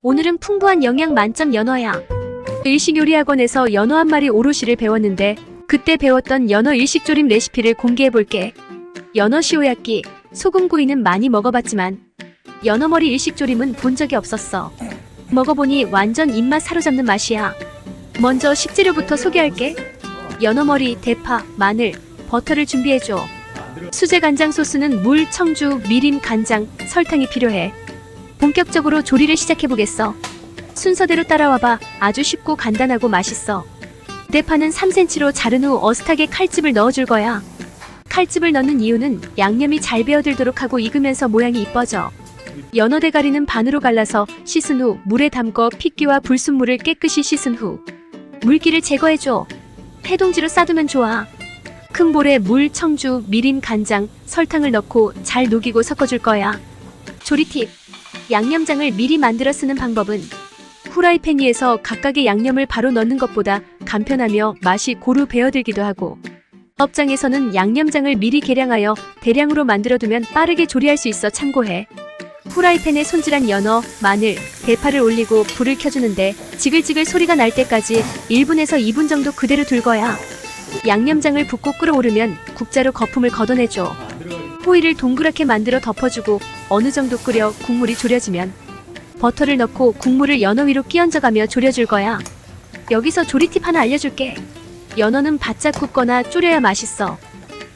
오늘은 풍부한 영양 만점 연어야. 일식요리학원에서 연어 한 마리 오롯이를 배웠는데 그때 배웠던 연어 일식조림 레시피를 공개해볼게. 연어 시오야끼, 소금구이는 많이 먹어봤지만 연어머리 일식조림은 본 적이 없었어. 먹어보니 완전 입맛 사로잡는 맛이야. 먼저 식재료부터 소개할게. 연어머리, 대파, 마늘, 버터를 준비해줘. 수제 간장 소스는 물, 청주, 미림, 간장, 설탕이 필요해. 본격적으로 조리를 시작해보겠어. 순서대로 따라와봐. 아주 쉽고 간단하고 맛있어. 대파는 3cm로 자른 후 어슷하게 칼집을 넣어줄 거야. 칼집을 넣는 이유는 양념이 잘 배어들도록 하고 익으면서 모양이 이뻐져. 연어 대가리는 반으로 갈라서 씻은 후 물에 담궈 핏기와 불순물을 깨끗이 씻은 후 물기를 제거해줘. 해동지로 싸두면 좋아. 큰 볼에 물, 청주, 미림, 간장, 설탕을 넣고 잘 녹이고 섞어줄 거야. 조리 팁. 양념장을 미리 만들어 쓰는 방법은 후라이팬 위에서 각각의 양념을 바로 넣는 것보다 간편하며 맛이 고루 배어들기도 하고 업장에서는 양념장을 미리 계량하여 대량으로 만들어두면 빠르게 조리할 수 있어 참고해. 후라이팬에 손질한 연어, 마늘, 대파를 올리고 불을 켜주는데 지글지글 소리가 날 때까지 1분에서 2분 정도 그대로 둘 거야. 양념장을 붓고 끓어오르면 국자로 거품을 걷어내줘. 호일을 동그랗게 만들어 덮어주고 어느 정도 끓여 국물이 졸여지면 버터를 넣고 국물을 연어 위로 끼얹어가며 졸여줄 거야. 여기서 조리 팁 하나 알려줄게. 연어는 바짝 굽거나 졸여야 맛있어.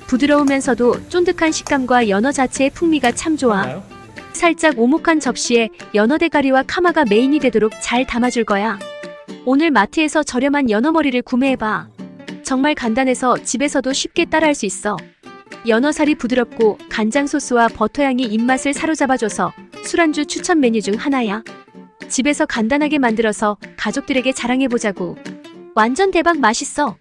부드러우면서도 쫀득한 식감과 연어 자체의 풍미가 참 좋아. 살짝 오목한 접시에 연어 대가리와 카마가 메인이 되도록 잘 담아줄 거야. 오늘 마트에서 저렴한 연어 머리를 구매해봐. 정말 간단해서 집에서도 쉽게 따라할 수 있어. 연어살이 부드럽고 간장 소스와 버터향이 입맛을 사로잡아줘서 술안주 추천 메뉴 중 하나야. 집에서 간단하게 만들어서 가족들에게 자랑해보자고. 완전 대박 맛있어.